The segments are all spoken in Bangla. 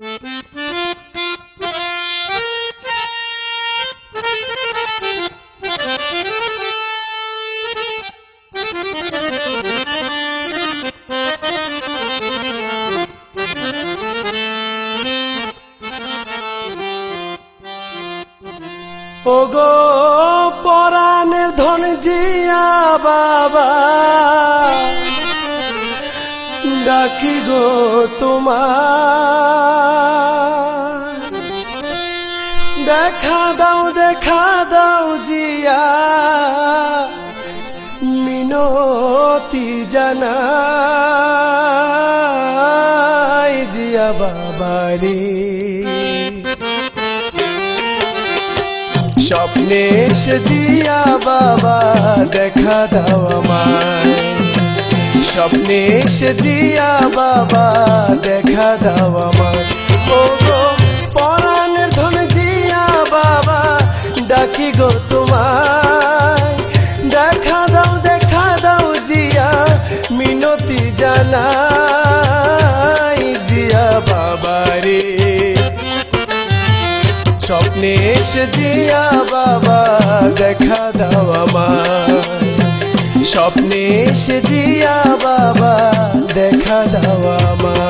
ওগো পরাণের ধন জিয়া বাবা ডাকি গো তোমার দেখা দাও দেখা দাও জিয়া। মিনতি জানাই জিয়া বাবারি। স্বপ্নে এসে জিয়া বাবা, দেখা দাও আমায়। স্বপ্নে এসে জিয়া বাবা, দেখা দাও আমায়। ও এসে দিয়া বাবা দেখা দাও আমার স্বপ্নে এসে দিয়া বাবা দেখা দাও আমার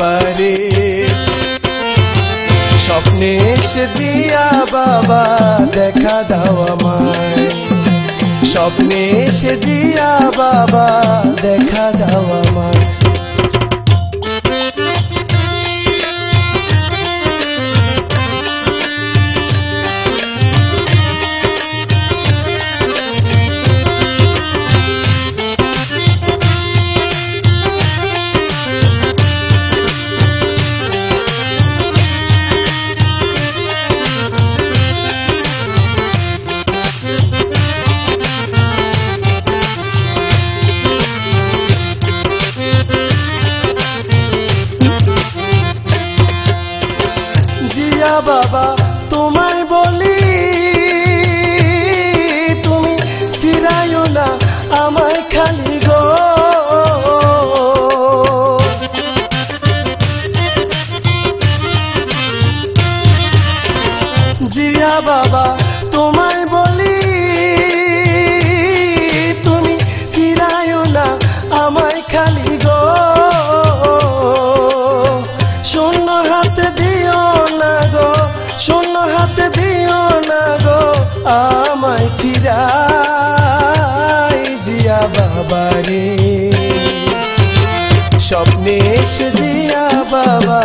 বাবা রে স্বপ্নে এসে দিয়া বাবা, দেখা দাও আমায়। স্বপ্নে এসে দিয়া বাবা, দেখা দাও আমায়। জিয়া বাবা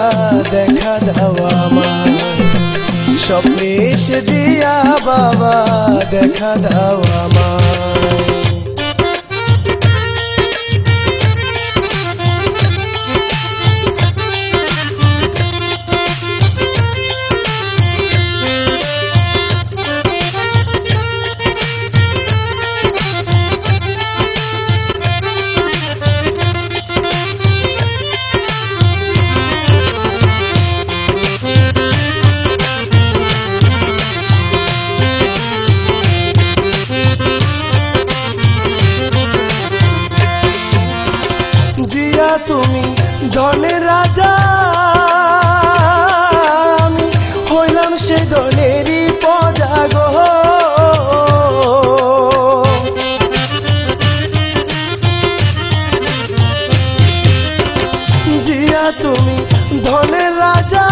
দেখা দাও আমার স্বপ্নে দিয়া বাবা দেখা দাও আমায়। জনের রাজা আমি হইলাম সে দলেরই পজা জিয়া তুমি ধনের রাজা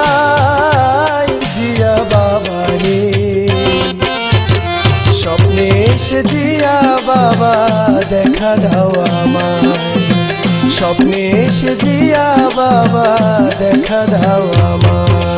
আশায় জিয়া বাবা রে স্বপ্নে এসে জিয়া বাবা, দেখা দাও আমার স্বপ্নে এসে জিয়া বাবা, দেখা দাও আমায়।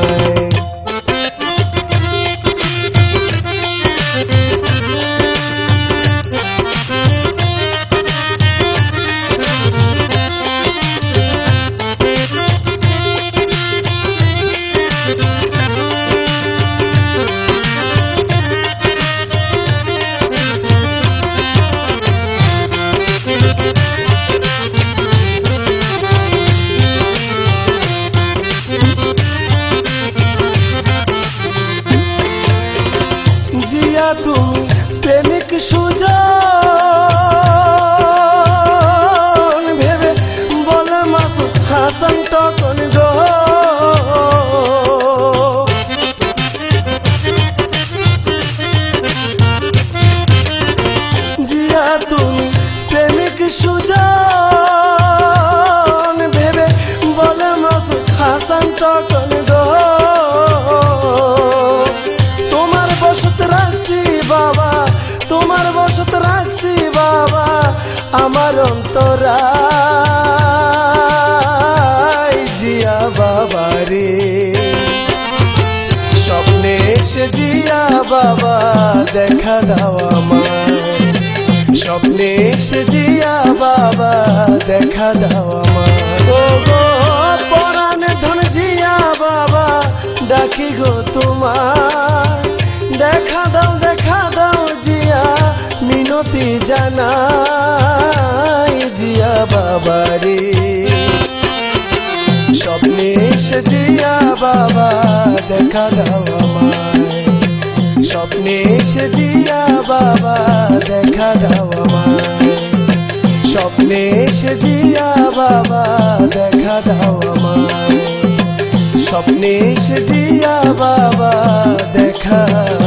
তোমার বাবা তোমার বাবা, আমার অন্তরা জিয়া বাবা রে। স্বপ্নে এসে জিয়া বাবা, দেখা দাও আমায়। স্বপ্নে এসে জিয়া বাবা, দেখা দাও গো ডাকি গো তোমার দেখা দাও দেখা দাও জিয়া, মিনতি জানাই জিয়া বাবা রে স্বপ্নে এসে জিয়া বাবা, দেখা দাও আমায়। স্বপ্নে এসে জিয়া বাবা, দেখা দাও আমায়। স্বপ্নে এসে জিয়া বাবা, দেখা দাও আমায়। স্বপ্নে এসেছি বাবা দেখা।